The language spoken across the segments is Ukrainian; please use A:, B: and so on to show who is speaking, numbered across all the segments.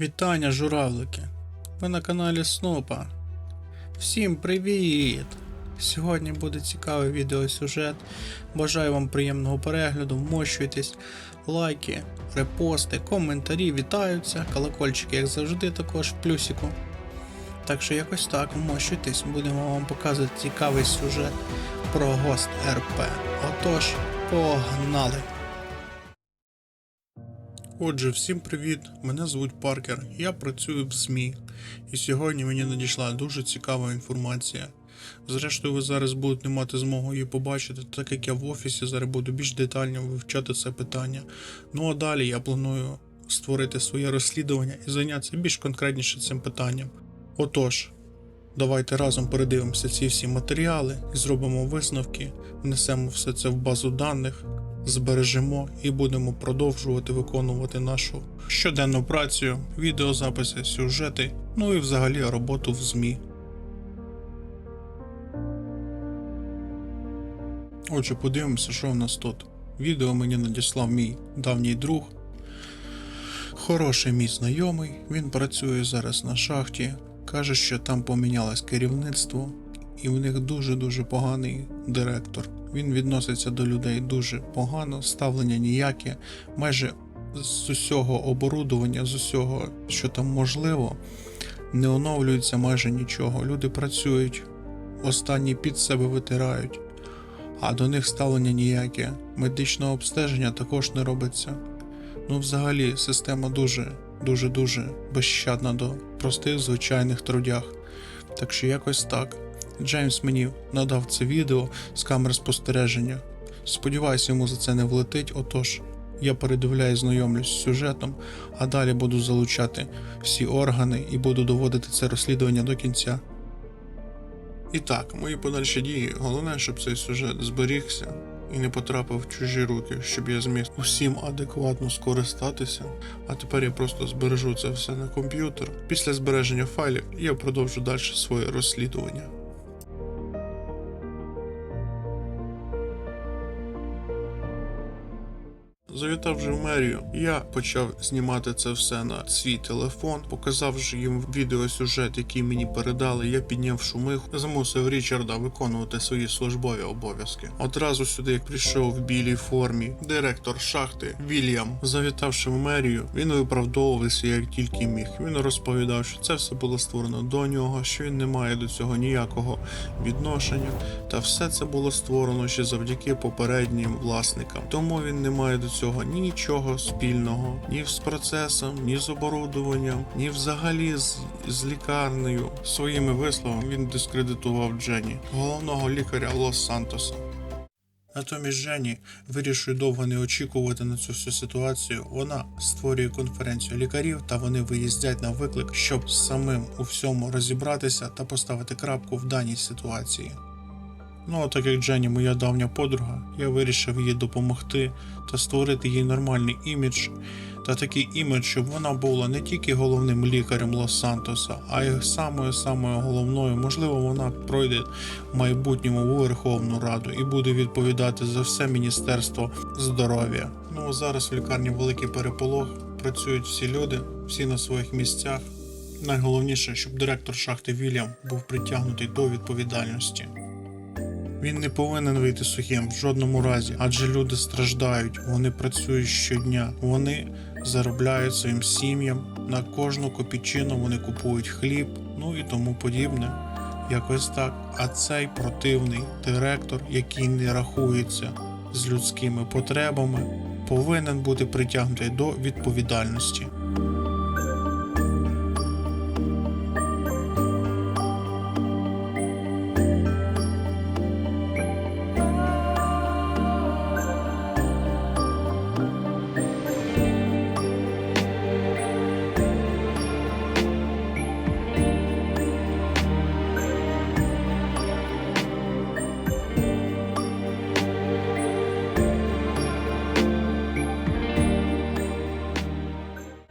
A: Вітання, журавлики! Ви на каналі Снопа. Всім привіт! Сьогодні буде цікавий відеосюжет. Бажаю вам приємного перегляду, вмощуйтесь, лайки, репости, коментарі вітаються, колокольчики, як завжди, також в плюсику. Так що якось так, вмощуйтесь, будемо вам показувати цікавий сюжет про гост РП. Отож, погнали! Отже, всім привіт! Мене звуть Паркер, я працюю в ЗМІ, і сьогодні мені надійшла дуже цікава інформація. Зрештою, ви зараз будете мати змогу її побачити, так як я в офісі зараз буду більш детально вивчати це питання. Ну а далі я планую створити своє розслідування і зайнятися більш конкретніше цим питанням. Отож, давайте разом передивимося ці всі матеріали і зробимо висновки, внесемо все це в базу даних збережемо і будемо продовжувати виконувати нашу щоденну працю, відеозаписи, сюжети, ну і взагалі роботу в ЗМІ. Отже, подивимося, що в нас тут. Відео мені надіслав мій давній друг. Хороший мій знайомий, він працює зараз на шахті. Каже, що там помінялось керівництво, і в них дуже-дуже поганий директор. Він відноситься до людей дуже погано, ставлення ніяке, майже з усього оборудування, з усього, що там можливо, не оновлюється майже нічого. Люди працюють, останні під себе витирають, а до них ставлення ніяке. Медичного обстеження також не робиться. Ну, взагалі, система дуже, дуже, дуже безщадна до простих звичайних трудях. Так що якось так. Джеймс мені надав це відео з камер спостереження. Сподіваюся, йому за це не влетить. Отож, я передивляю, знайомлюсь з сюжетом, а далі буду залучати всі органи і буду доводити це розслідування до кінця. І так, мої подальші дії. Головне, щоб цей сюжет зберігся і не потрапив в чужі руки, щоб я зміг усім адекватно скористатися. А тепер я просто збережу це все на комп'ютер. Після збереження файлів я продовжу далі своє розслідування. Завітавши в мерію, я почав знімати це все на свій телефон, показавши їм відеосюжет, який мені передали. Я підняв шумиху, змусив Річарда виконувати свої службові обов'язки. Одразу сюди, як прийшов в білій формі, директор шахти Вільям, завітавши в мерію, він виправдовувався як тільки міг. Він розповідав, що це все було створено до нього, що він не має до цього ніякого відношення, та все це було створено ще завдяки попереднім власникам. Тому він не має до цього нічого спільного ні з процесом, ні з оборудованням, ні взагалі з, з лікарнею. Своїми висловами він дискредитував Дженні, головного лікаря Лос Сантоса. Натомість Жені вирішує довго не очікувати на цю всю ситуацію. Вона створює конференцію лікарів, та вони виїздять на виклик, щоб самим у всьому розібратися та поставити крапку в даній ситуації. Ну, а так як Дженні моя давня подруга, я вирішив їй допомогти та створити їй нормальний імідж та такий імідж, щоб вона була не тільки головним лікарем Лос-Сантоса, а й самою самою головною. Можливо, вона пройде в майбутньому у Верховну Раду і буде відповідати за все Міністерство здоров'я. Ну зараз в лікарні великий переполох, працюють всі люди, всі на своїх місцях. Найголовніше, щоб директор шахти Вільям був притягнутий до відповідальності. Він не повинен вийти сухим в жодному разі, адже люди страждають, вони працюють щодня, вони заробляють своїм сім'ям, на кожну копійчину вони купують хліб, ну і тому подібне. Якось так. А цей противний директор, який не рахується з людськими потребами, повинен бути притягнутий до відповідальності.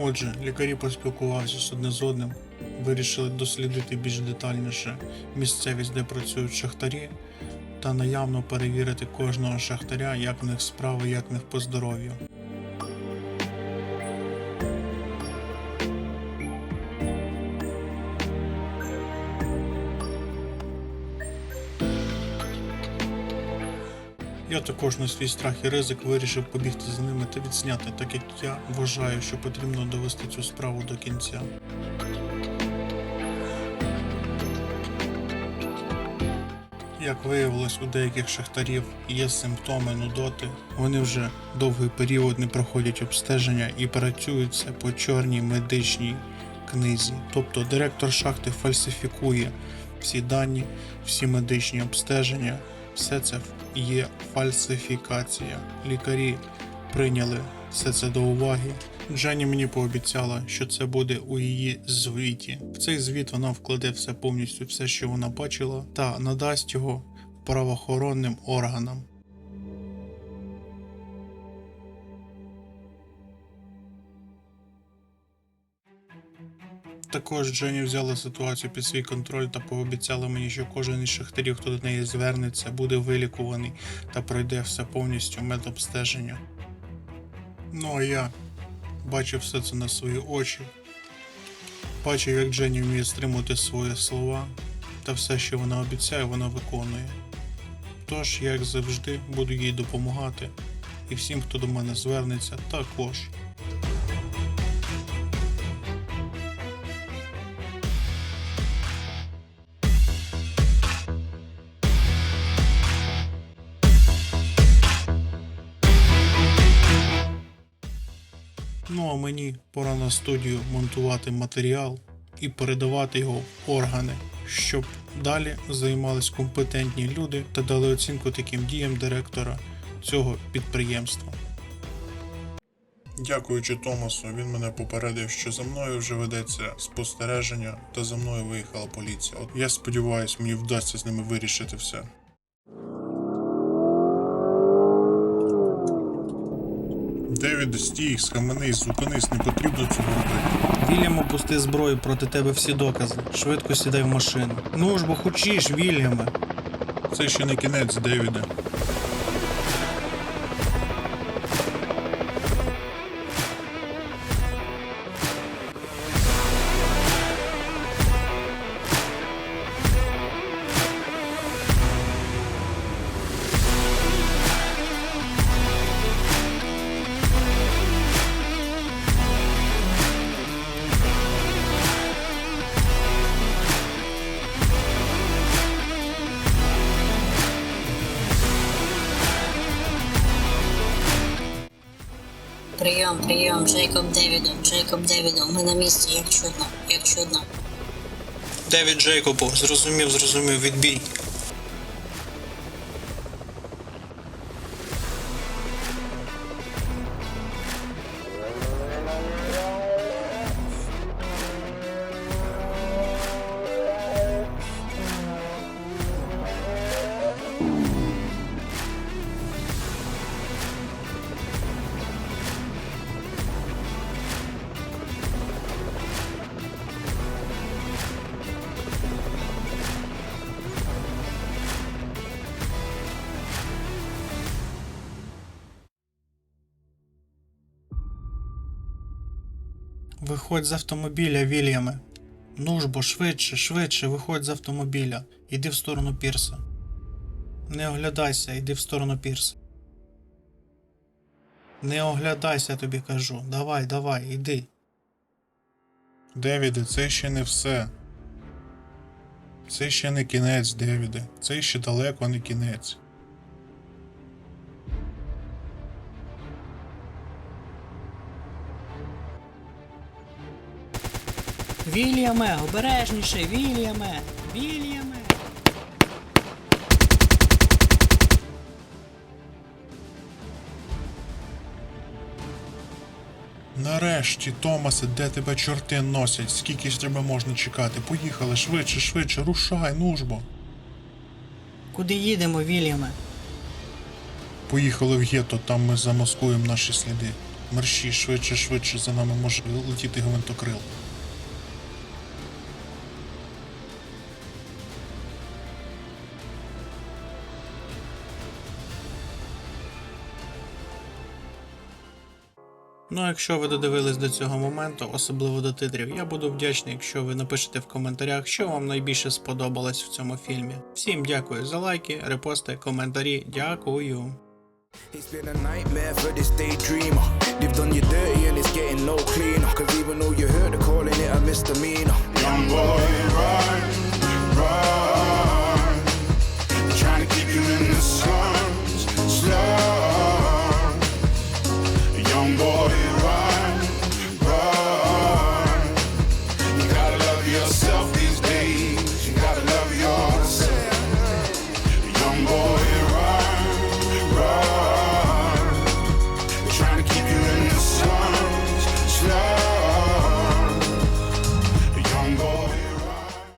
A: Отже, лікарі поспілкувалися з одне з одним, вирішили дослідити більш детальніше місцевість, де працюють шахтарі, та наявно перевірити кожного шахтаря, як в них справи, як в них по здоров'ю. Я також на свій страх і ризик вирішив побігти за ними та відзняти, так як я вважаю, що потрібно довести цю справу до кінця. Як виявилось, у деяких шахтарів є симптоми нудоти. Вони вже довгий період не проходять обстеження і працюються по чорній медичній книзі. Тобто директор шахти фальсифікує всі дані, всі медичні обстеження. Все це є фальсифікація. Лікарі прийняли все це до уваги. Дженні мені пообіцяла, що це буде у її звіті. В цей звіт вона вкладе все повністю, все, що вона бачила, та надасть його правоохоронним органам. Також Дженні взяла ситуацію під свій контроль та пообіцяла мені, що кожен із шахтарів, хто до неї звернеться, буде вилікуваний та пройде все повністю медобстеження. Ну а я бачив все це на свої очі. Бачив, як Дженні вміє стримувати свої слова, та все, що вона обіцяє, вона виконує. Тож, як завжди, буду їй допомагати, і всім, хто до мене звернеться, також. Мені пора на студію монтувати матеріал і передавати його в органи, щоб далі займались компетентні люди та дали оцінку таким діям директора цього підприємства. Дякуючи Томасу, він мене попередив, що за мною вже ведеться спостереження та за мною виїхала поліція. От я сподіваюся, мені вдасться з ними вирішити все. Девід, стій, схаменись, зупинись, не потрібно цього робити.
B: Вільям, опусти зброю проти тебе всі докази. Швидко сідай в машину. Ну ж бо хочеш, Вільяме.
A: Це ще не кінець, Девіде.
C: Прийом, прийом, Джейкоб Девідом, Джейкоб Девідом. Ми на місці, як чудно, як чудно.
B: Девід Джейкобу, зрозумів, зрозумів, відбій. Виходь з автомобіля, Вільяме. Ну ж бо швидше, швидше, виходь з автомобіля. Іди в сторону пірса. Не оглядайся, йди в сторону пірса. Не оглядайся, тобі кажу. Давай, давай, іди.
A: Девіде, це ще не все. Це ще не кінець, Девіде. Це ще далеко не кінець.
D: Вільяме, обережніше, Вільяме, Вільяме.
A: Нарешті, Томасе, де тебе чорти носять? Скільки ж тебе можна чекати? Поїхали швидше, швидше, рушай, ну ж бо.
D: Куди їдемо, Вільяме?
A: Поїхали в гетто, там ми замаскуємо наші сліди. Мерщі, швидше, швидше за нами може летіти гвинтокрил. Ну, якщо ви додивились до цього моменту, особливо до титрів, я буду вдячний, якщо ви напишете в коментарях, що вам найбільше сподобалось в цьому фільмі. Всім дякую за лайки, репости, коментарі. Дякую.
E: It's been a nightmare for this daydreamer. Lived on you dirty and it's getting no cleaner. Cause even though you heard the calling it a misdemeanor. Young boy,